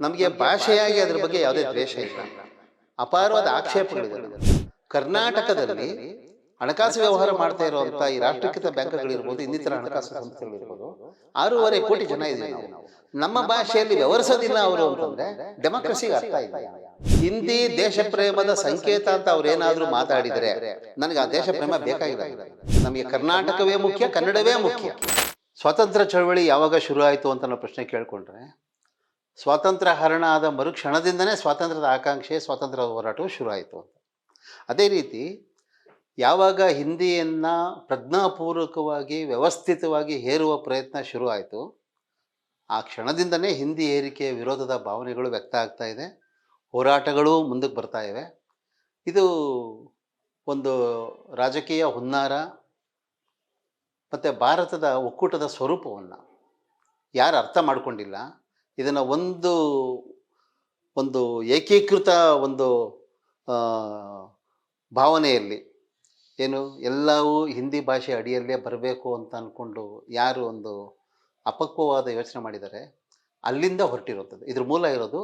ನಮಗೆ ಭಾಷೆಯಾಗಿ ಅದರ ಬಗ್ಗೆ ಯಾವುದೇ ದ್ವೇಷ ಇಲ್ಲ. ಅಪಾರವಾದ ಆಕ್ಷೇಪಗಳಿದೆ ಕರ್ನಾಟಕದಲ್ಲಿ ಹಣಕಾಸು ವ್ಯವಹಾರ ಮಾಡ್ತಾ ಇರುವಂತ ಈ ರಾಷ್ಟ್ರೀಕೃತ ಬ್ಯಾಂಕ್ಗಳಿರ್ಬೋದು ಇನ್ನಿತರ ಹಣಕಾಸು ಸಂಸ್ಥೆಗಳಿರ್ಬೋದು ಆರೂವರೆ ಕೋಟಿ ಜನ ಇದೆ ನಮ್ಮ ಭಾಷೆಯಲ್ಲಿ ವ್ಯವಹರಿಸೋದಿಲ್ಲ ಅವರು ಅಂತಂದ್ರೆ ಡೆಮೋಕ್ರಸಿಗೆ ಅರ್ಥ ಇಲ್ಲ ಹಿಂದಿ ದೇಶ ಪ್ರೇಮದ ಸಂಕೇತ ಅಂತ ಅವ್ರೇನಾದ್ರೂ ಮಾತಾಡಿದರೆ ನನಗೆ ಆ ದೇಶ ಪ್ರೇಮ ಬೇಕಾಗಿಲ್ಲ ನಮಗೆ ಕರ್ನಾಟಕವೇ ಮುಖ್ಯ ಕನ್ನಡವೇ ಮುಖ್ಯ. ಸ್ವಾತಂತ್ರ್ಯ ಚಳವಳಿ ಯಾವಾಗ ಶುರು ಆಯಿತು ಅಂತ ನಾವು ಪ್ರಶ್ನೆ ಕೇಳ್ಕೊಂಡ್ರೆ ಸ್ವಾತಂತ್ರ್ಯ ಹರಣ ಆದ ಮರುಕ್ಷಣದಿಂದನೇ ಸ್ವಾತಂತ್ರ್ಯದ ಆಕಾಂಕ್ಷೆ ಸ್ವಾತಂತ್ರ್ಯ ಹೋರಾಟವು ಶುರು ಆಯಿತು ಅಂತ. ಅದೇ ರೀತಿ ಯಾವಾಗ ಹಿಂದಿಯನ್ನು ಪ್ರಜ್ಞಾಪೂರ್ವಕವಾಗಿ ವ್ಯವಸ್ಥಿತವಾಗಿ ಹೇರುವ ಪ್ರಯತ್ನ ಶುರು ಆಯಿತು ಆ ಕ್ಷಣದಿಂದನೇ ಹಿಂದಿ ಏರಿಕೆಯ ವಿರೋಧದ ಭಾವನೆಗಳು ವ್ಯಕ್ತ ಆಗ್ತಾ ಇದೆ. ಹೋರಾಟಗಳು ಮುಂದಕ್ಕೆ ಬರ್ತಾ ಇವೆ. ಇದು ಒಂದು ರಾಜಕೀಯ ಹುನ್ನಾರ ಮತ್ತು ಭಾರತದ ಒಕ್ಕೂಟದ ಸ್ವರೂಪವನ್ನು ಯಾರು ಅರ್ಥ ಮಾಡ್ಕೊಂಡಿಲ್ಲ. ಇದನ್ನು ಒಂದು ಒಂದು ಏಕೀಕೃತ ಒಂದು ಭಾವನೆಯಲ್ಲಿ ಏನು ಎಲ್ಲವೂ ಹಿಂದಿ ಭಾಷೆ ಅಡಿಯಲ್ಲೇ ಬರಬೇಕು ಅಂತ ಅಂದ್ಕೊಂಡು ಯಾರು ಒಂದು ಅಪಕ್ವವಾದ ಯೋಚನೆ ಮಾಡಿದ್ದಾರೆ ಅಲ್ಲಿಂದ ಹೊರಟಿರುತ್ತದೆ. ಇದ್ರ ಮೂಲ ಇರೋದು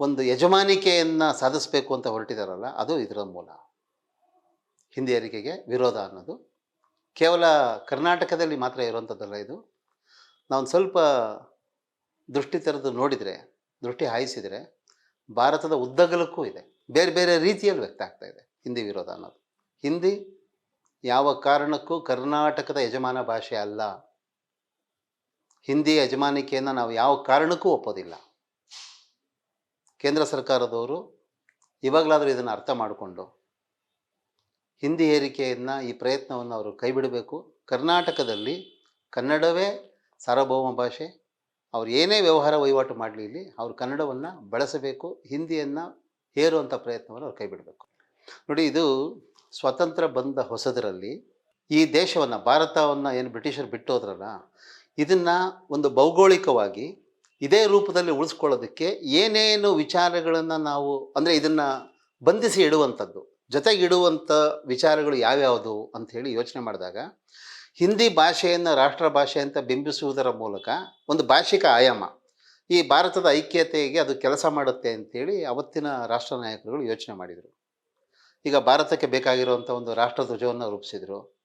ಒಂದು ಯಜಮಾನಿಕೆಯನ್ನು ಸಾಧಿಸಬೇಕು ಅಂತ ಹೊರಟಿದಾರಲ್ಲ, ಅದು ಇದರ ಮೂಲ. ಹಿಂದಿ ಏರಿಕೆಗೆ ವಿರೋಧ ಅನ್ನೋದು. ಕೇವಲ ಕರ್ನಾಟಕದಲ್ಲಿ ಮಾತ್ರ ಇರುವಂಥದ್ದಲ್ಲ ಇದು. ನಾವು ಸ್ವಲ್ಪ ದೃಷ್ಟಿ ತೆರೆದು ನೋಡಿದರೆ, ದೃಷ್ಟಿ ಹಾಯಿಸಿದರೆ ಭಾರತದ ಉದ್ದಗಲಕ್ಕೂ ಇದೆ. ಬೇರೆ ಬೇರೆ ರೀತಿಯಲ್ಲಿ ವ್ಯಕ್ತ ಆಗ್ತಾ ಇದೆ ಹಿಂದಿ ವಿರೋಧ ಅನ್ನೋದು. ಹಿಂದಿ ಯಾವ ಕಾರಣಕ್ಕೂ ಕರ್ನಾಟಕದ ಯಜಮಾನ ಭಾಷೆ ಅಲ್ಲ. ಹಿಂದಿ ಯಜಮಾನಿಕೆಯನ್ನು ನಾವು ಯಾವ ಕಾರಣಕ್ಕೂ ಒಪ್ಪೋದಿಲ್ಲ. ಕೇಂದ್ರ ಸರ್ಕಾರದವರು ಇವಾಗಲಾದರೂ ಇದನ್ನು ಅರ್ಥ ಮಾಡಿಕೊಂಡು ಹಿಂದಿ ಏರಿಕೆಯನ್ನು ಈ ಪ್ರಯತ್ನವನ್ನು ಅವರು ಕೈಬಿಡಬೇಕು. ಕರ್ನಾಟಕದಲ್ಲಿ ಕನ್ನಡವೇ ಸಾರ್ವಭೌಮ ಭಾಷೆ ಅವ್ರು ಏನೇ ವ್ಯವಹಾರ ವಹಿವಾಟು ಮಾಡಲಿ ಇಲ್ಲಿ, ಅವ್ರು ಕನ್ನಡವನ್ನು ಬಳಸಬೇಕು, ಹಿಂದಿಯನ್ನು ಹೇರುವಂಥ ಪ್ರಯತ್ನವನ್ನು ಅವ್ರು ಕೈಬಿಡಬೇಕು. ನೋಡಿ, ಇದು ಸ್ವತಂತ್ರ ಬಂದ ಹೊಸದರಲ್ಲಿ ಈ ದೇಶವನ್ನು, ಭಾರತವನ್ನು ಏನು ಬ್ರಿಟಿಷರು ಬಿಟ್ಟು ಹೋದ್ರಲ್ಲ ಇದನ್ನು ಒಂದು ಭೌಗೋಳಿಕವಾಗಿ ಇದೇ ರೂಪದಲ್ಲಿ ಉಳಿಸ್ಕೊಳ್ಳೋದಕ್ಕೆ ಏನೇನು ವಿಚಾರಗಳನ್ನು ನಾವು, ಅಂದರೆ ಇದನ್ನು ಬಂಧಿಸಿ ಇಡುವಂಥದ್ದು ಜೊತೆಗೆ ಇಡುವಂಥ ವಿಚಾರಗಳು ಯಾವ್ಯಾವುದು ಅಂಥೇಳಿ ಯೋಚನೆ ಮಾಡಿದಾಗ ಹಿಂದಿ ಭಾಷೆಯನ್ನು ರಾಷ್ಟ್ರ ಭಾಷೆ ಅಂತ ಬಿಂಬಿಸುವುದರ ಮೂಲಕ ಒಂದು ಭಾಷಿಕ ಆಯಾಮ. ಈ ಭಾರತದ ಐಕ್ಯತೆಗೆ ಅದು ಕೆಲಸ ಮಾಡುತ್ತೆ ಅಂತೇಳಿ ಅವತ್ತಿನ ರಾಷ್ಟ್ರ ನಾಯಕರುಗಳು ಯೋಚನೆ ಮಾಡಿದರು. ಈಗ ಭಾರತಕ್ಕೆ ಬೇಕಾಗಿರುವಂಥ ಒಂದು ರಾಷ್ಟ್ರಧ್ವಜವನ್ನು ರೂಪಿಸಿದರು.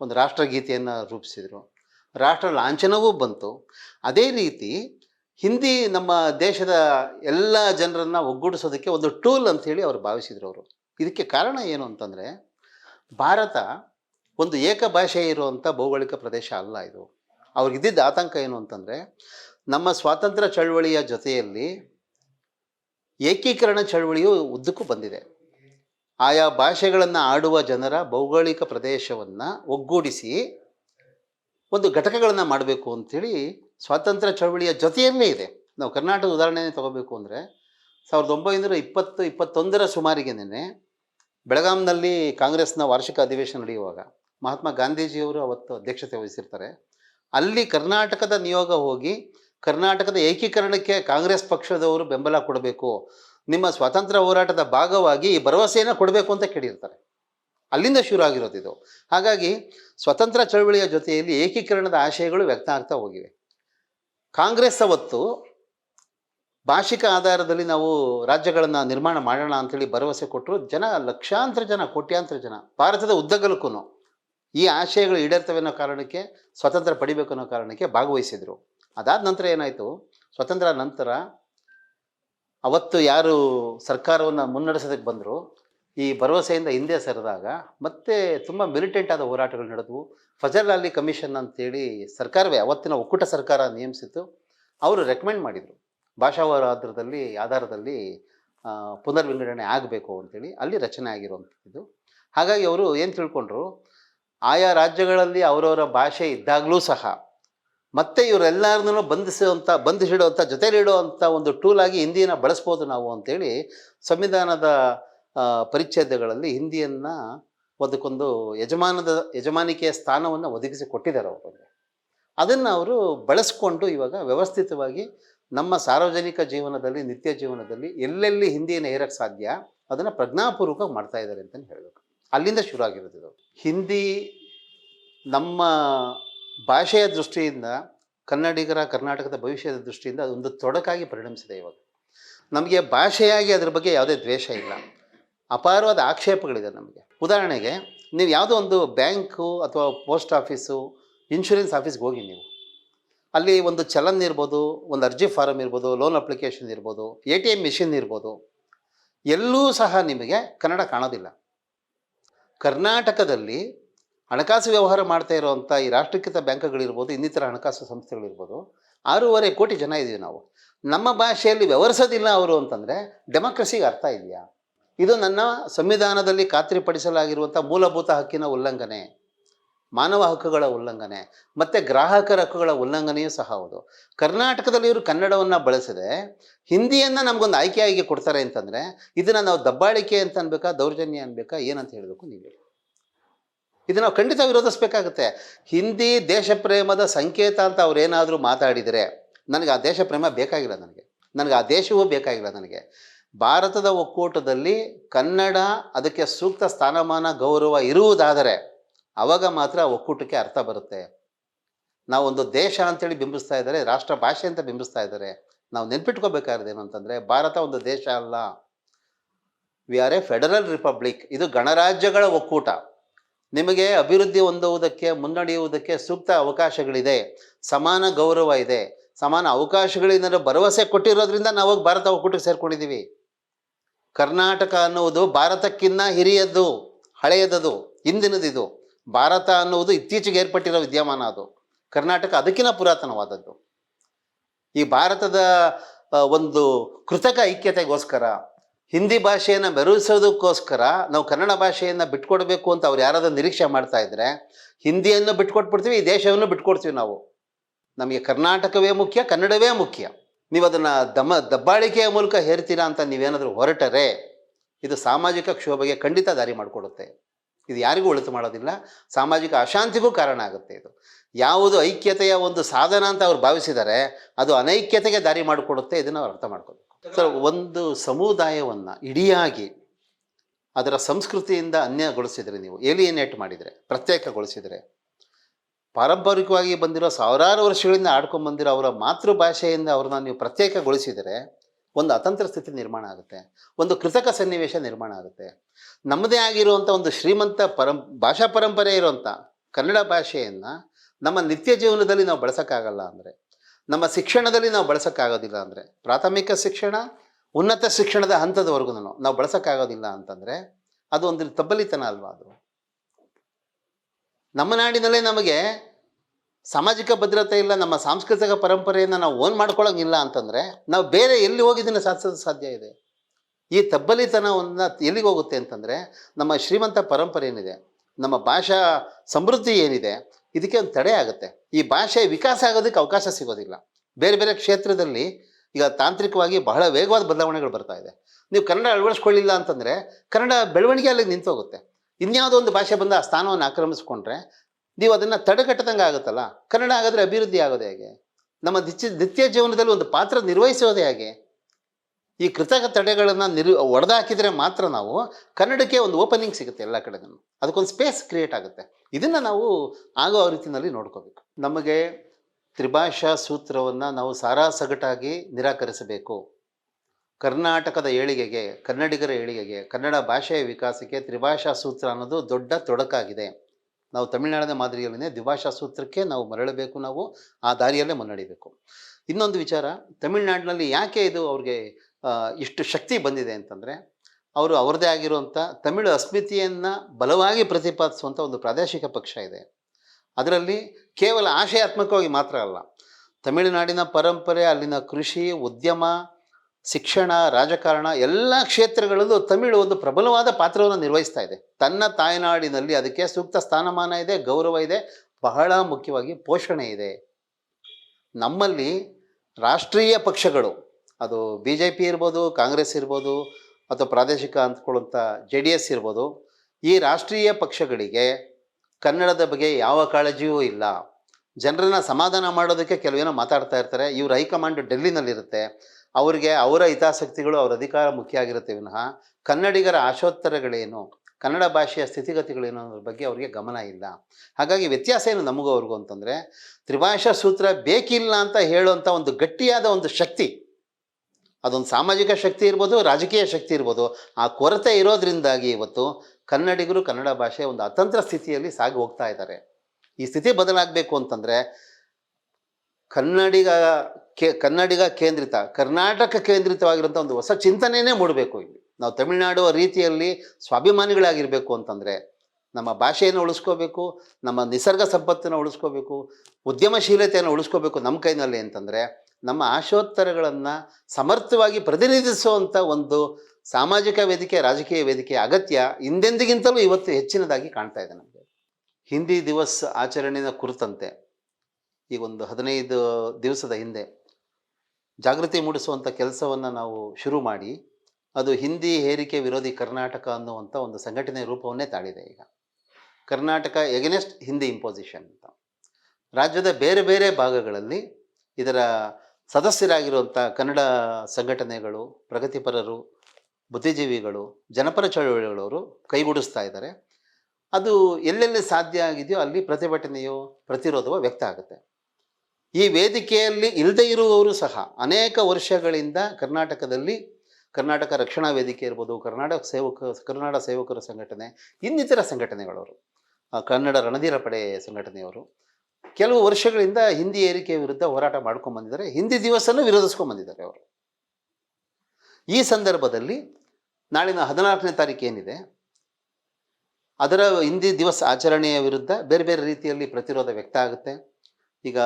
ಒಂದು ರಾಷ್ಟ್ರಗೀತೆಯನ್ನು ರೂಪಿಸಿದರು. ರಾಷ್ಟ್ರ ಲಾಂಛನವೂ ಬಂತು. ಅದೇ ರೀತಿ ಹಿಂದಿ ನಮ್ಮ ದೇಶದ ಎಲ್ಲ ಜನರನ್ನು ಒಗ್ಗೂಡಿಸೋದಕ್ಕೆ ಒಂದು ಟೂಲ್ ಅಂಥೇಳಿ ಅವರು ಭಾವಿಸಿದರು ಅವರು. ಇದಕ್ಕೆ ಕಾರಣ ಏನು ಅಂತಂದರೆ, ಭಾರತ ಒಂದು ಏಕ ಭಾಷೆ ಇರುವಂಥ ಭೌಗೋಳಿಕ ಪ್ರದೇಶ ಅಲ್ಲ ಇದು. ಅವ್ರಿಗಿದ್ದಿದ್ದ ಆತಂಕ ಏನು ಅಂತಂದರೆ, ನಮ್ಮ ಸ್ವಾತಂತ್ರ್ಯ ಚಳವಳಿಯ ಜೊತೆಯಲ್ಲಿ ಏಕೀಕರಣ ಚಳವಳಿಯು ಉದ್ದಕ್ಕೂ ಬಂದಿದೆ. ಆಯಾ ಭಾಷೆಗಳನ್ನು ಆಡುವ ಜನರ ಭೌಗೋಳಿಕ ಪ್ರದೇಶವನ್ನು ಒಗ್ಗೂಡಿಸಿ ಒಂದು ಘಟಕಗಳನ್ನು ಮಾಡಬೇಕು ಅಂಥೇಳಿ ಸ್ವಾತಂತ್ರ್ಯ ಚಳವಳಿಯ ಜೊತೆಯಲ್ಲೇ ಇದೆ. ನಾವು ಕರ್ನಾಟಕದ ಉದಾಹರಣೆ ತಗೋಬೇಕು ಅಂದರೆ, ಸಾವಿರದ ಒಂಬೈನೂರ ಇಪ್ಪತ್ತು, ಇಪ್ಪತ್ತೊಂದರ ಸುಮಾರಿಗೆನೇ ಬೆಳಗಾಂನಲ್ಲಿ ಕಾಂಗ್ರೆಸ್ನ ವಾರ್ಷಿಕ ಅಧಿವೇಶನ ನಡೆಯುವಾಗ ಮಹಾತ್ಮ ಗಾಂಧೀಜಿಯವರು ಅವತ್ತು ಅಧ್ಯಕ್ಷತೆ ವಹಿಸಿರ್ತಾರೆ. ಅಲ್ಲಿ ಕರ್ನಾಟಕದ ನಿಯೋಗ ಹೋಗಿ ಕರ್ನಾಟಕದ ಏಕೀಕರಣಕ್ಕೆ ಕಾಂಗ್ರೆಸ್ ಪಕ್ಷದವರು ಬೆಂಬಲ ಕೊಡಬೇಕು, ನಿಮ್ಮ ಸ್ವಾತಂತ್ರ್ಯ ಹೋರಾಟದ ಭಾಗವಾಗಿ ಈ ಭರವಸೆಯನ್ನು ಕೊಡಬೇಕು ಅಂತ ಕೇಳಿರ್ತಾರೆ. ಅಲ್ಲಿಂದ ಶುರು ಆಗಿರೋದು ಇದು. ಹಾಗಾಗಿ ಸ್ವತಂತ್ರ ಚಳವಳಿಯ ಜೊತೆಯಲ್ಲಿ ಏಕೀಕರಣದ ಆಶಯಗಳು ವ್ಯಕ್ತ ಆಗ್ತಾ ಹೋಗಿವೆ. ಕಾಂಗ್ರೆಸ್ ಅವತ್ತು ಭಾಷಿಕ ಆಧಾರದಲ್ಲಿ ನಾವು ರಾಜ್ಯಗಳನ್ನು ನಿರ್ಮಾಣ ಮಾಡೋಣ ಅಂಥೇಳಿ ಭರವಸೆ ಕೊಟ್ಟರು ಜನ ಲಕ್ಷಾಂತರ ಜನ, ಕೋಟ್ಯಾಂತರ ಜನ ಭಾರತದ ಉದ್ದಗಲಕ್ಕೂ ಈ ಆಶಯಗಳು ಈಡೇರ್ತವೆ ಅನ್ನೋ ಕಾರಣಕ್ಕೆ, ಸ್ವತಂತ್ರ ಪಡಿಬೇಕು ಅನ್ನೋ ಕಾರಣಕ್ಕೆ ಭಾಗವಹಿಸಿದರು. ಅದಾದ ನಂತರ ಏನಾಯಿತು? ಸ್ವತಂತ್ರ ನಂತರ ಅವತ್ತು ಯಾರು ಸರ್ಕಾರವನ್ನು ಮುನ್ನಡೆಸೋದಕ್ಕೆ ಬಂದರು, ಈ ಭರವಸೆಯಿಂದ ಹಿಂದೆ ಸರಿದಾಗ ಮತ್ತೆ ತುಂಬ ಮಿಲಿಟೆಂಟ್ ಆದ ಹೋರಾಟಗಳು ನಡೆದವು. ಫಜರ್ ಅಲಿ ಕಮಿಷನ್ ಅಂತೇಳಿ ಸರ್ಕಾರವೇ, ಅವತ್ತಿನ ಒಕ್ಕೂಟ ಸರ್ಕಾರ ನೇಮಿಸಿತ್ತು. ಅವರು ರೆಕಮೆಂಡ್ ಮಾಡಿದರು. ಭಾಷಾವಾರ ಆಧಾರದಲ್ಲಿ ಆಧಾರದಲ್ಲಿ ಪುನರ್ವಿಂಗಡಣೆ ಆಗಬೇಕು ಅಂತೇಳಿ ಅಲ್ಲಿ ರಚನೆ ಆಗಿರುವಂಥದ್ದು. ಹಾಗಾಗಿ ಅವರು ಏನು ತಿಳ್ಕೊಂಡ್ರು? ಆಯಾ ರಾಜ್ಯಗಳಲ್ಲಿ ಅವರವರ ಭಾಷೆ ಇದ್ದಾಗಲೂ ಸಹ ಮತ್ತೆ ಇವರೆಲ್ಲರನ್ನೂ ಬಂಧಿಸುವಂಥ ಬಂಧಿಸಿಡುವಂಥ ಜೊತೆಲಿಡುವಂಥ ಒಂದು ಟೂಲ್ ಆಗಿ ಹಿಂದಿಯನ್ನು ಬಳಸ್ಬೋದು ನಾವು ಅಂತೇಳಿ ಸಂವಿಧಾನದ ಪರಿಚ್ಛೇದಗಳಲ್ಲಿ ಹಿಂದಿಯನ್ನು ಅದಕ್ಕೊಂದು ಯಜಮಾನದ, ಯಜಮಾನಿಕೆಯ ಸ್ಥಾನವನ್ನು ಒದಗಿಸಿ ಕೊಟ್ಟಿದ್ದಾರೆ ಅವರು ಅದನ್ನು ಅವರು ಬಳಸ್ಕೊಂಡು ಇವಾಗ ವ್ಯವಸ್ಥಿತವಾಗಿ ನಮ್ಮ ಸಾರ್ವಜನಿಕ ಜೀವನದಲ್ಲಿ, ನಿತ್ಯ ಜೀವನದಲ್ಲಿ ಎಲ್ಲೆಲ್ಲಿ ಹಿಂದಿಯನ್ನು ಹೇರಕ್ಕೆ ಸಾಧ್ಯ, ಅದನ್ನು ಪ್ರಜ್ಞಾಪೂರ್ವಕವಾಗಿ ಮಾಡ್ತಾ ಇದ್ದಾರೆ ಅಂತಲೇ ಹೇಳಬೇಕು. ಅಲ್ಲಿಂದ ಶುರು ಆಗಿರೋದು ಹಿಂದಿ ನಮ್ಮ ಭಾಷೆಯ ದೃಷ್ಟಿಯಿಂದ, ಕನ್ನಡಿಗರ ಕರ್ನಾಟಕದ ಭವಿಷ್ಯದ ದೃಷ್ಟಿಯಿಂದ ಅದೊಂದು ತೊಡಕಾಗಿ ಪರಿಣಮಿಸಿದೆ ಇವಾಗ. ನಮಗೆ ಭಾಷೆಯಾಗಿ ಅದರ ಬಗ್ಗೆ ಯಾವುದೇ ದ್ವೇಷ ಇಲ್ಲ. ಅಪಾರವಾದ ಆಕ್ಷೇಪಗಳಿದೆ ನಮಗೆ. ಉದಾಹರಣೆಗೆ, ನೀವು ಯಾವುದೋ ಒಂದು ಬ್ಯಾಂಕು ಅಥವಾ ಪೋಸ್ಟ್ ಆಫೀಸು, ಇನ್ಶೂರೆನ್ಸ್ ಆಫೀಸ್ಗೆ ಹೋಗಿ ನೀವು. ಅಲ್ಲಿ ಒಂದು ಚಲನ್ ಇರ್ಬೋದು, ಒಂದು ಅರ್ಜಿ ಫಾರಮ್ ಇರ್ಬೋದು, ಲೋನ್ ಅಪ್ಲಿಕೇಶನ್ ಇರ್ಬೋದು, ಎ ಟಿ ಎಂ ಮಿಷಿನ್ ಇರ್ಬೋದು, ಎಲ್ಲೂ ಸಹ ನಿಮಗೆ ಕನ್ನಡ ಕಾಣೋದಿಲ್ಲ. ಕರ್ನಾಟಕದಲ್ಲಿ ಹಣಕಾಸು ವ್ಯವಹಾರ ಮಾಡ್ತಾ ಇರುವಂಥ ಈ ರಾಷ್ಟ್ರೀಕೃತ ಬ್ಯಾಂಕ್ಗಳಿರ್ಬೋದು, ಇನ್ನಿತರ ಹಣಕಾಸು ಸಂಸ್ಥೆಗಳಿರ್ಬೋದು, ಆರೂವರೆ ಕೋಟಿ ಜನ ಇದ್ದೀವಿ ನಾವು. ನಮ್ಮ ಭಾಷೆಯಲ್ಲಿ ವ್ಯವಹರಿಸೋದಿಲ್ಲ ಅವರು ಅಂತಂದರೆ ಡೆಮೋಕ್ರಸಿಗೆ ಅರ್ಥ ಇದೆಯಾ? ಇದು ನನ್ನ ಸಂವಿಧಾನದಲ್ಲಿ ಖಾತ್ರಿಪಡಿಸಲಾಗಿರುವಂಥ ಮೂಲಭೂತ ಹಕ್ಕಿನ ಉಲ್ಲಂಘನೆ. ಮಾನವ ಹಕ್ಕುಗಳ ಉಲ್ಲಂಘನೆ ಮತ್ತು ಗ್ರಾಹಕರ ಹಕ್ಕುಗಳ ಉಲ್ಲಂಘನೆಯೂ ಸಹ ಹೌದು. ಕರ್ನಾಟಕದಲ್ಲಿ ಇವರು ಕನ್ನಡವನ್ನು ಬಳಸದೆ ಹಿಂದಿಯನ್ನು ನಮಗೊಂದು ಆಯ್ಕೆಯಾಗಿ ಕೊಡ್ತಾರೆ ಅಂತಂದರೆ ಇದನ್ನು ನಾವು ದಬ್ಬಾಳಿಕೆ ಅಂತ ಅನ್ಬೇಕಾ, ದೌರ್ಜನ್ಯ ಅನ್ಬೇಕಾ, ಏನಂತ ಹೇಳಬೇಕು ನೀವು ಹೇಳಿ. ಇದು ನಾವು ಖಂಡಿತ ವಿರೋಧಿಸಬೇಕಾಗುತ್ತೆ. ಹಿಂದಿ ದೇಶ ಪ್ರೇಮದ ಸಂಕೇತ ಅಂತ ಅವ್ರೇನಾದರೂ ಮಾತಾಡಿದರೆ ನನಗೆ ಆ ದೇಶ ಪ್ರೇಮ ಬೇಕಾಗಿಲ್ಲ ನನಗೆ. ನನಗೆ ಆ ದೇಶವೂ ಬೇಕಾಗಿಲ್ಲ ನನಗೆ. ಭಾರತದ ಒಕ್ಕೂಟದಲ್ಲಿ ಕನ್ನಡ ಅದಕ್ಕೆ ಸೂಕ್ತ ಸ್ಥಾನಮಾನ, ಗೌರವ ಇರುವುದಾದರೆ ಆವಾಗ ಮಾತ್ರ ಒಕ್ಕೂಟಕ್ಕೆ ಅರ್ಥ ಬರುತ್ತೆ. ನಾವು ಒಂದು ದೇಶ ಅಂತೇಳಿ ಬಿಂಬಿಸ್ತಾ ಇದ್ದಾರೆ ರಾಷ್ಟ್ರ ಭಾಷೆ ಅಂತ ಬಿಂಬಿಸ್ತಾ ಇದ್ದಾರೆ ನಾವು ನೆನ್ಪಿಟ್ಕೋಬೇಕಾದ್ರೆ ಏನು ಅಂತಂದರೆ ಭಾರತ ಒಂದು ದೇಶ ಅಲ್ಲ. We are a federal republic ಇದು ಗಣರಾಜ್ಯಗಳ ಒಕ್ಕೂಟ. ನಿಮಗೆ ಅಭಿವೃದ್ಧಿ ಹೊಂದುವುದಕ್ಕೆ, ಮುನ್ನಡೆಯುವುದಕ್ಕೆ ಸೂಕ್ತ ಅವಕಾಶಗಳಿದೆ. ಸಮಾನ ಗೌರವ ಇದೆ. ಸಮಾನ ಅವಕಾಶಗಳಿಂದ ಭರವಸೆ ಕೊಟ್ಟಿರೋದ್ರಿಂದ ನಾವು ಭಾರತ ಒಕ್ಕೂಟಕ್ಕೆ ಸೇರ್ಕೊಂಡಿದ್ದೀವಿ ಕರ್ನಾಟಕ ಅನ್ನುವುದು ಭಾರತಕ್ಕಿನ್ನ ಹಿರಿಯದ್ದು, ಹಳೆಯದದು, ಹಿಂದಿನದಿದು. ಭಾರತ ಅನ್ನುವುದು ಇತ್ತೀಚೆಗೆ ಏರ್ಪಟ್ಟಿರೋ ವಿದ್ಯಮಾನ ಅದು. ಕರ್ನಾಟಕ ಅದಕ್ಕಿಂತ ಪುರಾತನವಾದದ್ದು. ಈ ಭಾರತದ ಒಂದು ಕೃತಕ ಐಕ್ಯತೆಗೋಸ್ಕರ, ಹಿಂದಿ ಭಾಷೆಯನ್ನು ಮೆರೆಸೋದಕ್ಕೋಸ್ಕರ ನಾವು ಕನ್ನಡ ಭಾಷೆಯನ್ನು ಬಿಟ್ಕೊಡ್ಬೇಕು ಅಂತ ಅವ್ರು ಯಾರಾದರೂ ನಿರೀಕ್ಷೆ ಮಾಡ್ತಾ ಇದ್ರೆ, ಹಿಂದಿಯನ್ನು ಬಿಟ್ಕೊಟ್ಬಿಡ್ತೀವಿ, ಈ ದೇಶವನ್ನು ಬಿಟ್ಕೊಡ್ತೀವಿ ನಾವು. ನಮಗೆ ಕರ್ನಾಟಕವೇ ಮುಖ್ಯ, ಕನ್ನಡವೇ ಮುಖ್ಯ. ನೀವು ಅದನ್ನು ದಮ, ದಬ್ಬಾಳಿಕೆಯ ಮೂಲಕ ಹೇರ್ತೀರಾ ಅಂತ ನೀವೇನಾದರೂ ಹೊರಟರೆ, ಇದು ಸಾಮಾಜಿಕ ಕ್ಷೋಭೆಗೆ ಖಂಡಿತ ದಾರಿ ಮಾಡಿಕೊಡುತ್ತೆ. ಇದು ಯಾರಿಗೂ ಒಳಿತು ಮಾಡೋದಿಲ್ಲ. ಸಾಮಾಜಿಕ ಅಶಾಂತಿಗೂ ಕಾರಣ ಆಗುತ್ತೆ ಇದು. ಯಾವುದು ಐಕ್ಯತೆಯ ಒಂದು ಸಾಧನ ಅಂತ ಅವ್ರು ಭಾವಿಸಿದರೆ ಅದು ಅನೈಕ್ಯತೆಗೆ ದಾರಿ ಮಾಡಿಕೊಡುತ್ತೆ ಇದನ್ನು ಅವ್ರು ಅರ್ಥ ಮಾಡ್ಕೋಬೇಕು ಸರ್ ಒಂದು ಸಮುದಾಯವನ್ನು ಇಡಿಯಾಗಿ ಅದರ ಸಂಸ್ಕೃತಿಯಿಂದ ಅನ್ಯಗೊಳಿಸಿದರೆ ನೀವು ಏಲಿಯನೇಟ್ ಮಾಡಿದರೆ, ಪ್ರತ್ಯೇಕಗೊಳಿಸಿದರೆ, ಪಾರಂಪರಿಕವಾಗಿ ಬಂದಿರೋ ಸಾವಿರಾರು ವರ್ಷಗಳಿಂದ ಆಡ್ಕೊಂಡು ಬಂದಿರೋ ಅವರ ಮಾತೃಭಾಷೆಯಿಂದ ಅವ್ರನ್ನ ನೀವು ಪ್ರತ್ಯೇಕಗೊಳಿಸಿದರೆ ಒಂದು ಅತಂತ್ರ ಸ್ಥಿತಿ ನಿರ್ಮಾಣ ಆಗುತ್ತೆ, ಒಂದು ಕೃತಕ ಸನ್ನಿವೇಶ ನಿರ್ಮಾಣ ಆಗುತ್ತೆ. ನಮ್ಮದೇ ಆಗಿರುವಂಥ ಒಂದು ಶ್ರೀಮಂತ ಪರಂ, ಭಾಷಾ ಪರಂಪರೆ ಇರುವಂಥ ಕನ್ನಡ ಭಾಷೆಯನ್ನು ನಮ್ಮ ನಿತ್ಯ ಜೀವನದಲ್ಲಿ ನಾವು ಬಳಸೋಕ್ಕಾಗಲ್ಲ ಅಂದರೆ, ನಮ್ಮ ಶಿಕ್ಷಣದಲ್ಲಿ ನಾವು ಬಳಸೋಕ್ಕಾಗೋದಿಲ್ಲ ಅಂದರೆ, ಪ್ರಾಥಮಿಕ ಶಿಕ್ಷಣ, ಉನ್ನತ ಶಿಕ್ಷಣದ ಹಂತದವರೆಗೂ ನಾವು ಬಳಸೋಕ್ಕಾಗೋದಿಲ್ಲ ಅಂತಂದರೆ ಅದು ಒಂದು ತಬ್ಬಲಿತನ ಅಲ್ವಾ ಅದು? ನಮ್ಮ ನಾಡಿನಲ್ಲೇ ನಮಗೆ ಸಾಮಾಜಿಕ ಭದ್ರತೆ ಇಲ್ಲ, ನಮ್ಮ ಸಾಂಸ್ಕೃತಿಕ ಪರಂಪರೆಯನ್ನು ನಾವು ಓನ್ ಮಾಡ್ಕೊಳ್ಳೋಂಗಿಲ್ಲ ಅಂತಂದರೆ ನಾವು ಬೇರೆ ಎಲ್ಲಿ ಹೋಗಿ ಸಾಧಿಸೋದು ಸಾಧ್ಯ ಇದೆ? ಈ ತಬ್ಬಲಿತನವನ್ನು ಎಲ್ಲಿಗೆ ಹೋಗುತ್ತೆ ಅಂತಂದರೆ ನಮ್ಮ ಶ್ರೀಮಂತ ಪರಂಪರೆ ಏನಿದೆ, ನಮ್ಮ ಭಾಷಾ ಸಮೃದ್ಧಿ ಏನಿದೆ, ಇದಕ್ಕೆ ಒಂದು ತಡೆ ಆಗುತ್ತೆ. ಈ ಭಾಷೆ ವಿಕಾಸ ಆಗೋದಕ್ಕೆ ಅವಕಾಶ ಸಿಗೋದಿಲ್ಲ. ಬೇರೆ ಬೇರೆ ಕ್ಷೇತ್ರದಲ್ಲಿ ಈಗ ತಾಂತ್ರಿಕವಾಗಿ ಬಹಳ ವೇಗವಾದ ಬದಲಾವಣೆಗಳು ಬರ್ತಾ ಇದೆ. ನೀವು ಕನ್ನಡ ಅಳವಡಿಸ್ಕೊಳ್ಳಿಲ್ಲ ಅಂತಂದರೆ ಕನ್ನಡ ಬೆಳವಣಿಗೆ ಅಲ್ಲಿಗೆ ನಿಂತೋಗುತ್ತೆ. ಇನ್ಯಾವುದೋ ಒಂದು ಭಾಷೆ ಬಂದು ಆ ಸ್ಥಾನವನ್ನು ಆಕ್ರಮಿಸ್ಕೊಂಡ್ರೆ ನೀವು ಅದನ್ನು ತಡೆಗಟ್ಟದಂಗೆ ಆಗುತ್ತಲ್ಲ? ಕನ್ನಡ ಹಾಗಾದರೆ ಅಭಿವೃದ್ಧಿ ಆಗೋದು ಹೇಗೆ? ನಮ್ಮ ನಿತ್ಯ ನಿತ್ಯ ಜೀವನದಲ್ಲಿ ಒಂದು ಪಾತ್ರ ನಿರ್ವಹಿಸೋದು ಹೇಗೆ? ಈ ಕೃತಕ ತಡೆಗಳನ್ನು ನಿರ್, ಒಡೆದಾಕಿದರೆ ಮಾತ್ರ ನಾವು ಕನ್ನಡಕ್ಕೆ ಒಂದು ಓಪನಿಂಗ್ ಸಿಗುತ್ತೆ ಎಲ್ಲ ಕಡೆಗೂ ಅದಕ್ಕೊಂದು ಸ್ಪೇಸ್ ಕ್ರಿಯೇಟ್ ಆಗುತ್ತೆ. ಇದನ್ನು ನಾವು ಆಗೋ ರೀತಿಯಲ್ಲಿ ನೋಡ್ಕೋಬೇಕು. ನಮಗೆ ತ್ರಿಭಾಷಾ ಸೂತ್ರವನ್ನು ನಾವು ಸಾರಾಸಗಟಾಗಿ ನಿರಾಕರಿಸಬೇಕು. ಕರ್ನಾಟಕದ ಏಳಿಗೆಗೆ, ಕನ್ನಡಿಗರ ಏಳಿಗೆಗೆ, ಕನ್ನಡ ಭಾಷೆಯ ವಿಕಾಸಕ್ಕೆ ತ್ರಿಭಾಷಾ ಸೂತ್ರ ಅನ್ನೋದು ದೊಡ್ಡ ತೊಡಕಾಗಿದೆ. ನಾವು ತಮಿಳುನಾಡಿನ ಮಾದರಿಯಲ್ಲೇ ದ್ವಿಭಾಷಾ ಸೂತ್ರಕ್ಕೆ ನಾವು ಮರಳಬೇಕು ನಾವು, ಆ ದಾರಿಯಲ್ಲೇ ಮುನ್ನಡಿಬೇಕು. ಇನ್ನೊಂದು ವಿಚಾರ, ತಮಿಳುನಾಡಿನಲ್ಲಿ ಯಾಕೆ ಇದು ಅವ್ರಿಗೆ ಇಷ್ಟು ಶಕ್ತಿ ಬಂದಿದೆ ಅಂತಂದರೆ, ಅವರು ಅವರದೇ ಆಗಿರುವಂಥ ತಮಿಳು ಅಸ್ಮಿತೆಯನ್ನು ಬಲವಾಗಿ ಪ್ರತಿಪಾದಿಸುವಂಥ ಒಂದು ಪ್ರಾದೇಶಿಕ ಪಕ್ಷ ಇದೆ. ಅದರಲ್ಲಿ ಕೇವಲ ಆಶಯಾತ್ಮಕವಾಗಿ ಮಾತ್ರ ಅಲ್ಲ, ತಮಿಳುನಾಡಿನ ಪರಂಪರೆ, ಅಲ್ಲಿನ ಕೃಷಿ, ಉದ್ಯಮ ಶಿಕ್ಷಣ, ರಾಜಕಾರಣ ಎಲ್ಲ ಕ್ಷೇತ್ರಗಳಲ್ಲೂ ತಮಿಳು ಒಂದು ಪ್ರಬಲವಾದ ಪಾತ್ರವನ್ನು ನಿರ್ವಹಿಸ್ತಾ ಇದೆ. ತನ್ನ ತಾಯ್ನಾಡಿನಲ್ಲಿ ಅದಕ್ಕೆ ಸೂಕ್ತ ಸ್ಥಾನಮಾನ ಇದೆ, ಗೌರವ ಇದೆ, ಬಹಳ ಮುಖ್ಯವಾಗಿ ಪೋಷಣೆ ಇದೆ. ನಮ್ಮಲ್ಲಿ ರಾಷ್ಟ್ರೀಯ ಪಕ್ಷಗಳು, ಅದು ಬಿ ಜೆ ಪಿ ಇರ್ಬೋದು, ಕಾಂಗ್ರೆಸ್ ಇರ್ಬೋದು, ಅಥವಾ ಪ್ರಾದೇಶಿಕ ಅಂದ್ಕೊಳ್ಳುವಂಥ ಜೆ ಡಿ ಎಸ್ ಇರ್ಬೋದು, ಈ ರಾಷ್ಟ್ರೀಯ ಪಕ್ಷಗಳಿಗೆ ಕನ್ನಡದ ಬಗ್ಗೆ ಯಾವ ಕಾಳಜಿಯೂ ಇಲ್ಲ. ಜನರನ್ನ ಸಮಾಧಾನ ಮಾಡೋದಕ್ಕೆ ಕೆಲವೇನೋ ಮಾತಾಡ್ತಾ ಇರ್ತಾರೆ. ಇವ್ರ ಹೈಕಮಾಂಡ್ ಡೆಲ್ಲಿನಲ್ಲಿರುತ್ತೆ. ಅವರಿಗೆ ಅವರ ಹಿತಾಸಕ್ತಿಗಳು ಅವರ ಅಧಿಕಾರ ಮುಖ್ಯ ಆಗಿರುತ್ತೆ ವಿನಃ ಕನ್ನಡಿಗರ ಆಶೋತ್ತರಗಳೇನು? ಕನ್ನಡ ಭಾಷೆಯ ಸ್ಥಿತಿಗತಿಗಳೇನು ಅನ್ನೋದ್ರ ಬಗ್ಗೆ ಅವರಿಗೆ ಗಮನ ಇಲ್ಲ. ಹಾಗಾಗಿ ವ್ಯತ್ಯಾಸ ಏನು ನಮಗೂ ಅವ್ರಿಗೂ ಅಂತಂದರೆ ತ್ರಿಭಾಷಾ ಸೂತ್ರ ಬೇಕಿಲ್ಲ ಅಂತ ಹೇಳುವಂಥ ಒಂದು ಗಟ್ಟಿಯಾದ ಒಂದು ಶಕ್ತಿ, ಅದೊಂದು ಸಾಮಾಜಿಕ ಶಕ್ತಿ ಇರ್ಬೋದು, ರಾಜಕೀಯ ಶಕ್ತಿ ಇರ್ಬೋದು, ಆ ಕೊರತೆ ಇರೋದ್ರಿಂದಾಗಿ ಇವತ್ತು ಕನ್ನಡಿಗರು ಕನ್ನಡ ಭಾಷೆ ಒಂದು ಅತಂತ್ರ ಸ್ಥಿತಿಯಲ್ಲಿ ಸಾಗಿ ಹೋಗ್ತಾ ಇದ್ದಾರೆ. ಈ ಸ್ಥಿತಿ ಬದಲಾಗಬೇಕು ಅಂತಂದರೆ ಕನ್ನಡಿಗ ಕೇ, ಕನ್ನಡಿಗ ಕೇಂದ್ರಿತ, ಕರ್ನಾಟಕ ಕೇಂದ್ರಿತವಾಗಿರುವಂಥ ಒಂದು ಹೊಸ ಚಿಂತನೆಯೇ ಮೂಡಬೇಕು ಇಲ್ಲಿ. ನಾವು ತಮಿಳುನಾಡು ರೀತಿಯಲ್ಲಿ ಸ್ವಾಭಿಮಾನಿಗಳಾಗಿರಬೇಕು ಅಂತಂದರೆ ನಮ್ಮ ಭಾಷೆಯನ್ನು ಉಳಿಸ್ಕೋಬೇಕು, ನಮ್ಮ ನಿಸರ್ಗ ಸಂಪತ್ತನ್ನು ಉಳಿಸ್ಕೋಬೇಕು, ಉದ್ಯಮಶೀಲತೆಯನ್ನು ಉಳಿಸ್ಕೋಬೇಕು ನಮ್ಮ ಕೈನಲ್ಲಿ ಅಂತಂದರೆ ನಮ್ಮ ಆಶೋತ್ತರಗಳನ್ನು ಸಮರ್ಥವಾಗಿ ಪ್ರತಿನಿಧಿಸುವಂಥ ಒಂದು ಸಾಮಾಜಿಕ ವೇದಿಕೆ, ರಾಜಕೀಯ ವೇದಿಕೆ ಅಗತ್ಯ ಹಿಂದೆಂದಿಗಿಂತಲೂ ಇವತ್ತು ಹೆಚ್ಚಿನದಾಗಿ ಕಾಣ್ತಾ ಇದೆ ನಮಗೆ. ಹಿಂದಿ ದಿವಸ್ ಆಚರಣೆಯ ಕುರಿತಂತೆ ಈ ಒಂದು ಹದಿನೈದು ದಿವಸದ ಹಿಂದೆ ಜಾಗೃತಿ ಮೂಡಿಸುವಂಥ ಕೆಲಸವನ್ನು ನಾವು ಶುರು ಮಾಡಿ, ಅದು ಹಿಂದಿ ಹೇರಿಕೆ ವಿರೋಧಿ ಕರ್ನಾಟಕ ಅನ್ನುವಂಥ ಒಂದು ಸಂಘಟನೆ ರೂಪವನ್ನೇ ತಾಳಿದೆ ಈಗ. ಕರ್ನಾಟಕ ಎಗನೆಸ್ಟ್ ಹಿಂದಿ ಇಂಪೋಸಿಷನ್ ಅಂತ. ರಾಜ್ಯದ ಬೇರೆ ಬೇರೆ ಭಾಗಗಳಲ್ಲಿ ಇದರ ಸದಸ್ಯರಾಗಿರುವಂಥ ಕನ್ನಡ ಸಂಘಟನೆಗಳು, ಪ್ರಗತಿಪರರು, ಬುದ್ಧಿಜೀವಿಗಳು, ಜನಪರ ಚಳುವಳಿಗಳವರು ಕೈಗೂಡಿಸ್ತಾ ಇದ್ದಾರೆ. ಅದು ಎಲ್ಲೆಲ್ಲಿ ಸಾಧ್ಯ ಆಗಿದೆಯೋ ಅಲ್ಲಿ ಪ್ರತಿಭಟನೆಯು, ಪ್ರತಿರೋಧವೋ ವ್ಯಕ್ತ ಆಗುತ್ತೆ. ಈ ವೇದಿಕೆಯಲ್ಲಿ ಇಲ್ಲದೇ ಇರುವವರು ಸಹ ಅನೇಕ ವರ್ಷಗಳಿಂದ ಕರ್ನಾಟಕದಲ್ಲಿ ಕರ್ನಾಟಕ ರಕ್ಷಣಾ ವೇದಿಕೆ ಇರ್ಬೋದು, ಕರ್ನಾಟಕ ಸೇವಕ ಕರ್ನಾಟಕ ಸೇವಕರ ಸಂಘಟನೆ, ಇನ್ನಿತರ ಸಂಘಟನೆಗಳವರು ಕನ್ನಡ ರಣಧೀರ ಪಡೆ ಸಂಘಟನೆಯವರು ಕೆಲವು ವರ್ಷಗಳಿಂದ ಹಿಂದಿ ಏರಿಕೆ ವಿರುದ್ಧ ಹೋರಾಟ ಮಾಡ್ಕೊಂಡು ಬಂದಿದ್ದಾರೆ. ಹಿಂದಿ ದಿವಸನೂ ವಿರೋಧಿಸ್ಕೊಂಡು ಬಂದಿದ್ದಾರೆ ಅವರು. ಈ ಸಂದರ್ಭದಲ್ಲಿ ನಾಳಿನ ಹದಿನಾಲ್ಕನೇ ತಾರೀಕು ಏನಿದೆ, ಅದರ ಹಿಂದಿ ದಿವಸ ಆಚರಣೆಯ ವಿರುದ್ಧ ಬೇರೆ ಬೇರೆ ರೀತಿಯಲ್ಲಿ ಪ್ರತಿರೋಧ ವ್ಯಕ್ತ ಆಗುತ್ತೆ. ಈಗ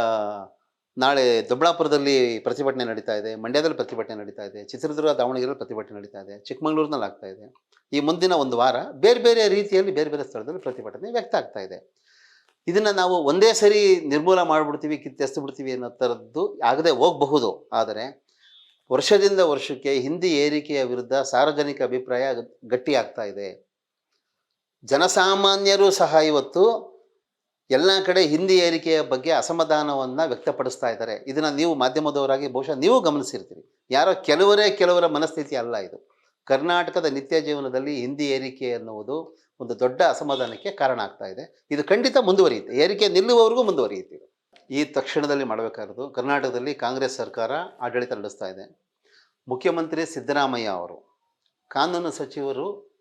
ನಾಳೆ ದೊಡ್ಡಬಳ್ಳಾಪುರದಲ್ಲಿ ಪ್ರತಿಭಟನೆ ನಡೀತಾ ಇದೆ, ಮಂಡ್ಯದಲ್ಲಿ ಪ್ರತಿಭಟನೆ ನಡೀತಾ ಇದೆ, ಚಿತ್ರದುರ್ಗ, ದಾವಣಗೆರೆಯಲ್ಲಿ ಪ್ರತಿಭಟನೆ ನಡೀತಾ ಇದೆ, ಚಿಕ್ಕಮಗಳೂರಿನಲ್ಲಿ ಆಗ್ತಾ ಇದೆ. ಈ ಮುಂದಿನ ಒಂದು ವಾರ ಬೇರೆ ಬೇರೆ ರೀತಿಯಲ್ಲಿ ಬೇರೆ ಬೇರೆ ಸ್ಥಳದಲ್ಲಿ ಪ್ರತಿಭಟನೆ ವ್ಯಕ್ತ ಆಗ್ತಾ ಇದೆ. ಇದನ್ನು ನಾವು ಒಂದೇ ಸರಿ ನಿರ್ಮೂಲ ಮಾಡಿಬಿಡ್ತೀವಿ ಕಿತ್ತೆಸ್ತು ಬಿಡ್ತೀವಿ ಅನ್ನೋ ಥರದ್ದು ಆಗದೆ ಹೋಗಬಹುದು. ಆದರೆ ವರ್ಷದಿಂದ ವರ್ಷಕ್ಕೆ ಹಿಂದಿ ಏರಿಕೆಯ ವಿರುದ್ಧ ಸಾರ್ವಜನಿಕ ಅಭಿಪ್ರಾಯ ಗಟ್ಟಿ ಆಗ್ತಾ ಇದೆ. ಜನಸಾಮಾನ್ಯರು ಸಹ ಇವತ್ತು ಎಲ್ಲ ಕಡೆ ಹಿಂದಿ ಏರಿಕೆಯ ಬಗ್ಗೆ ಅಸಮಾಧಾನವನ್ನು ವ್ಯಕ್ತಪಡಿಸ್ತಾ ಇದ್ದಾರೆ. ಇದನ್ನು ನೀವು ಮಾಧ್ಯಮದವರಾಗಿ ಬಹುಶಃ ನೀವು ಗಮನಿಸಿರ್ತೀರಿ. ಯಾರೋ ಕೆಲವರೇ ಕೆಲವರ ಮನಸ್ಥಿತಿ ಅಲ್ಲ ಇದು. ಕರ್ನಾಟಕದ ನಿತ್ಯ ಜೀವನದಲ್ಲಿ ಹಿಂದಿ ಏರಿಕೆ ಅನ್ನುವುದು ಒಂದು ದೊಡ್ಡ ಅಸಮಾಧಾನಕ್ಕೆ ಕಾರಣ ಆಗ್ತಾ ಇದೆ. ಇದು ಖಂಡಿತ ಮುಂದುವರಿಯುತ್ತೆ. ಏರಿಕೆ ನಿಲ್ಲುವವರೆಗೂ ಮುಂದುವರಿಯುತ್ತೆ. ಈ ತಕ್ಷಣದಲ್ಲಿ ಮಾಡಬೇಕಾಗಿರೋದು ಕರ್ನಾಟಕದಲ್ಲಿ ಕಾಂಗ್ರೆಸ್ ಸರ್ಕಾರ ಆಡಳಿತ ನಡೆಸ್ತಾ ಇದೆ. ಮುಖ್ಯಮಂತ್ರಿ ಸಿದ್ದರಾಮಯ್ಯ ಅವರು, ಕಾನೂನು ಸಚಿವರು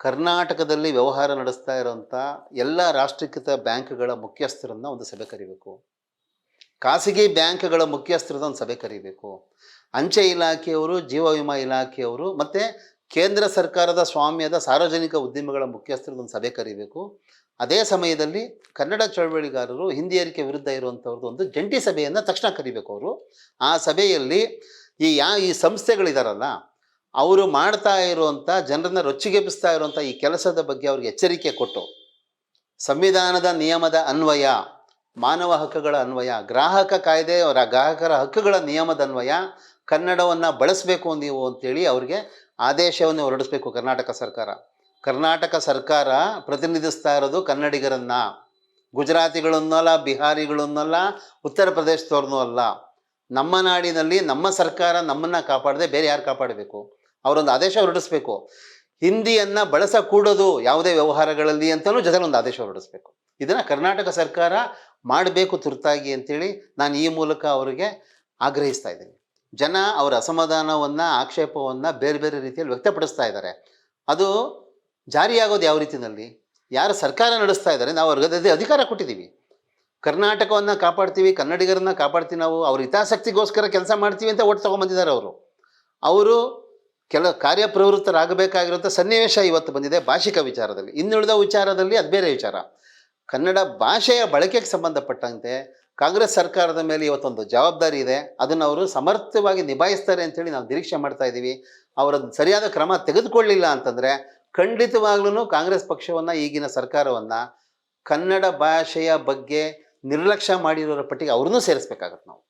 ಕರ್ನಾಟಕದಲ್ಲಿ ವ್ಯವಹಾರ ನಡೆಸ್ತಾ ಇರೋಂಥ ಎಲ್ಲ ರಾಷ್ಟ್ರೀಕೃತ ಬ್ಯಾಂಕ್ಗಳ ಮುಖ್ಯಸ್ಥರನ್ನು ಒಂದು ಸಭೆ ಕರಿಬೇಕು. ಖಾಸಗಿ ಬ್ಯಾಂಕ್ಗಳ ಮುಖ್ಯಸ್ಥರದ ಒಂದು ಸಭೆ ಕರಿಬೇಕು. ಅಂಚೆ ಇಲಾಖೆಯವರು, ಜೀವ ವಿಮಾ ಇಲಾಖೆಯವರು ಮತ್ತು ಕೇಂದ್ರ ಸರ್ಕಾರದ ಸ್ವಾಮ್ಯದ ಸಾರ್ವಜನಿಕ ಉದ್ಯಮಗಳ ಮುಖ್ಯಸ್ಥರದ ಒಂದು ಸಭೆ ಕರಿಬೇಕು. ಅದೇ ಸಮಯದಲ್ಲಿ ಕನ್ನಡ ಚಳವಳಿಗಾರರು, ಹಿಂದಿಯರಿಕೆ ವಿರುದ್ಧ ಇರುವಂಥವ್ರದ್ದು ಒಂದು ಜಂಟಿ ಸಭೆಯನ್ನು ತಕ್ಷಣ ಕರಿಬೇಕು ಅವರು. ಆ ಸಭೆಯಲ್ಲಿ ಈ ಯಾ, ಈ ಸಂಸ್ಥೆಗಳಿದಾರಲ್ಲ ಅವರು ಮಾಡ್ತಾ ಇರುವಂಥ ಜನರನ್ನ ರೊಚ್ಚಿಗೆಬ್ಬಿಸ್ತಾ ಇರುವಂಥ ಈ ಕೆಲಸದ ಬಗ್ಗೆ ಅವ್ರಿಗೆ ಎಚ್ಚರಿಕೆ ಕೊಟ್ಟು, ಸಂವಿಧಾನದ ನಿಯಮದ ಅನ್ವಯ, ಮಾನವ ಹಕ್ಕುಗಳ ಅನ್ವಯ, ಗ್ರಾಹಕ ಕಾಯ್ದೆ, ಅವರ ಗ್ರಾಹಕರ ಹಕ್ಕುಗಳ ನಿಯಮದ ಅನ್ವಯ, ಕನ್ನಡವನ್ನು ಬಳಸಬೇಕು ನೀವು ಅಂತೇಳಿ ಅವ್ರಿಗೆ ಆದೇಶವನ್ನು ಹೊರಡಿಸಬೇಕು ಕರ್ನಾಟಕ ಸರ್ಕಾರ. ಕರ್ನಾಟಕ ಸರ್ಕಾರ ಪ್ರತಿನಿಧಿಸ್ತಾ ಇರೋದು ಕನ್ನಡಿಗರನ್ನು. ಗುಜರಾತಿಗಳನ್ನಲ್ಲ, ಬಿಹಾರಿಗಳನ್ನಲ್ಲ, ಉತ್ತರ ಪ್ರದೇಶದವ್ರನ್ನೂ ಅಲ್ಲ. ನಮ್ಮ ನಾಡಿನಲ್ಲಿ ನಮ್ಮ ಸರ್ಕಾರ ನಮ್ಮನ್ನು ಕಾಪಾಡದೆ ಬೇರೆ ಯಾರು ಕಾಪಾಡಬೇಕು? ಅವರೊಂದು ಆದೇಶ ಹೊರಡಿಸ್ಬೇಕು. ಹಿಂದಿಯನ್ನು ಬಳಸಕೂಡದು ಯಾವುದೇ ವ್ಯವಹಾರಗಳಲ್ಲಿ ಅಂತಲೂ ಜೊತೆಗೆ ಒಂದು ಆದೇಶ ಹೊರಡಿಸ್ಬೇಕು. ಇದನ್ನು ಕರ್ನಾಟಕ ಸರ್ಕಾರ ಮಾಡಬೇಕು ತುರ್ತಾಗಿ ಅಂತೇಳಿ ನಾನು ಈ ಮೂಲಕ ಅವರಿಗೆ ಆಗ್ರಹಿಸ್ತಾ ಇದ್ದೀನಿ. ಜನ ಅವರ ಅಸಮಾಧಾನವನ್ನು, ಆಕ್ಷೇಪವನ್ನು ಬೇರೆ ಬೇರೆ ರೀತಿಯಲ್ಲಿ ವ್ಯಕ್ತಪಡಿಸ್ತಾ ಇದ್ದಾರೆ. ಅದು ಜಾರಿಯಾಗೋದು ಯಾವ ರೀತಿಯಲ್ಲಿ? ಯಾರು ಸರ್ಕಾರ ನಡೆಸ್ತಾ ಇದ್ದಾರೆ? ನಾವು ಅವ್ರಿಗೆ ಅಧಿಕಾರ ಕೊಟ್ಟಿದ್ದೀವಿ. ಕರ್ನಾಟಕವನ್ನು ಕಾಪಾಡ್ತೀವಿ, ಕನ್ನಡಿಗರನ್ನ ಕಾಪಾಡ್ತೀವಿ ನಾವು, ಅವ್ರ ಹಿತಾಸಕ್ತಿಗೋಸ್ಕರ ಕೆಲಸ ಮಾಡ್ತೀವಿ ಅಂತ ಓಟ್ ತೊಗೊಂಬಂದಿದ್ದಾರೆ ಅವರು. ಅವರು ಕೆಲ ಕಾರ್ಯಪ್ರವೃತ್ತರಾಗಬೇಕಾಗಿರುವಂಥ ಸನ್ನಿವೇಶ ಇವತ್ತು ಬಂದಿದೆ ಭಾಷಿಕ ವಿಚಾರದಲ್ಲಿ. ಇನ್ನುಳಿದ ವಿಚಾರದಲ್ಲಿ ಅದು ಬೇರೆ ವಿಚಾರ. ಕನ್ನಡ ಭಾಷೆಯ ಬಳಕೆಗೆ ಸಂಬಂಧಪಟ್ಟಂತೆ ಕಾಂಗ್ರೆಸ್ ಸರ್ಕಾರದ ಮೇಲೆ ಇವತ್ತೊಂದು ಜವಾಬ್ದಾರಿ ಇದೆ. ಅದನ್ನು ಅವರು ಸಮರ್ಥವಾಗಿ ನಿಭಾಯಿಸ್ತಾರೆ ಅಂತೇಳಿ ನಾವು ನಿರೀಕ್ಷೆ ಮಾಡ್ತಾ ಇದ್ದೀವಿ. ಅವರದ್ದು ಸರಿಯಾದ ಕ್ರಮ ತೆಗೆದುಕೊಳ್ಳಿಲ್ಲ ಅಂತಂದರೆ ಖಂಡಿತವಾಗ್ಲೂ ಕಾಂಗ್ರೆಸ್ ಪಕ್ಷವನ್ನು, ಈಗಿನ ಸರ್ಕಾರವನ್ನು ಕನ್ನಡ ಭಾಷೆಯ ಬಗ್ಗೆ ನಿರ್ಲಕ್ಷ್ಯ ಮಾಡಿರೋರ ಪಟ್ಟಿಗೆ ಅವ್ರನ್ನೂ ಸೇರಿಸ್ಬೇಕಾಗತ್ತೆ ನಾವು.